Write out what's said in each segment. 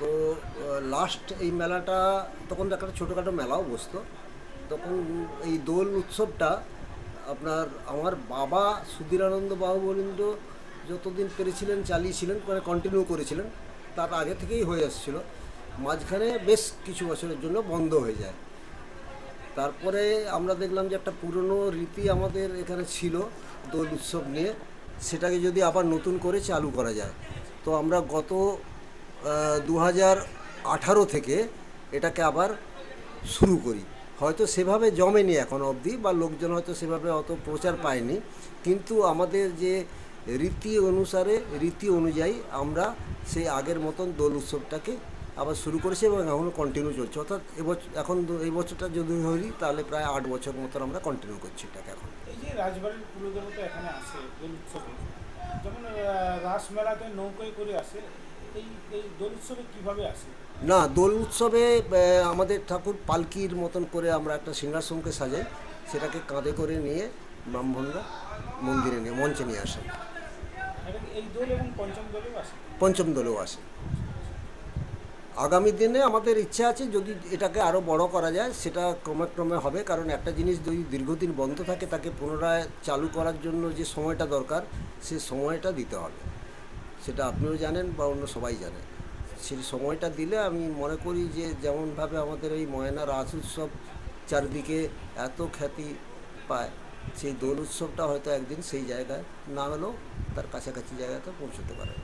তো লাস্ট এই মেলাটা, তখন একটা ছোটোখাটো মেলাও বসতো। তখন এই দোল উৎসবটা আপনার আমার বাবা সুধীরানন্দ বাহুবলীন্দ্র যতদিন পেরেছিলেন, চালিয়েছিলেন মানে কন্টিনিউ করেছিলেন, তার আগে থেকেই হয়ে আসছিল। মাঝখানে বেশ কিছু বছরের জন্য বন্ধ হয়ে যায়। তারপরে আমরা দেখলাম যে একটা পুরনো রীতি আমাদের এখানে ছিল দোল উৎসব নিয়ে, সেটাকে যদি আবার নতুন করে চালু করা যায়। তো আমরা গত দু আঠারো থেকে এটাকে আবার শুরু করি। হয়তো সেভাবে জমেনি এখন অবধি বা লোকজন হয়তো সেভাবে অত প্রচার পায়নি। কিন্তু আমাদের যে রীতি অনুসারে, রীতি অনুযায়ী আমরা সেই আগের মতন দোল উৎসবটাকে আবার শুরু করেছি এবং এখনও কন্টিনিউ চলছে। অর্থাৎ এবছর, এখন এই বছরটা যদি ধরি, তাহলে প্রায় আট বছর মতন আমরা কন্টিনিউ করছি এটাকে এখন। এই যে রাজবাড়ির রাসমেলাতে করে আসে না দোল উৎসবে আমাদের ঠাকুর পালকির মতন করে আমরা একটা সিংহাসনকে সাজাই। সেটাকে কাঁধে করে নিয়ে ব্রাহ্মণরা মন্দিরে নিয়ে মঞ্চে নিয়ে আসেন। পঞ্চম দলেও আসে? আগামী দিনে আমাদের ইচ্ছা আছে যদি এটাকে আরও বড় করা যায় সেটা ক্রমে ক্রমে হবে। কারণ একটা জিনিস যদি দীর্ঘদিন বন্ধ থাকে তাকে পুনরায় চালু করার জন্য যে সময়টা দরকার সে সময়টা দিতে হবে। সেটা আপনিও জানেন বা অন্য সবাই জানে সেই সময়টা দিলে আমি মনে করি যে যেমনভাবে আমাদের এই ময়না রাস উৎসব চারদিকে এত খ্যাতি পায়, সেই দোল উৎসবটা হয়তো একদিন সেই জায়গায় না হলেও তার কাছাকাছি জায়গাতে পৌঁছতে পারে?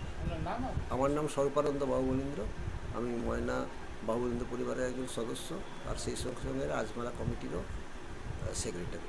আমার নাম স্বরূপানন্দ বাহুবলীন্দ্র, আমি ময়না বাহুবলীন্দ্র পরিবারের একজন সদস্য আর সেই সঙ্গে সঙ্গে রাজমেলা কমিটিরও সেক্রেটারি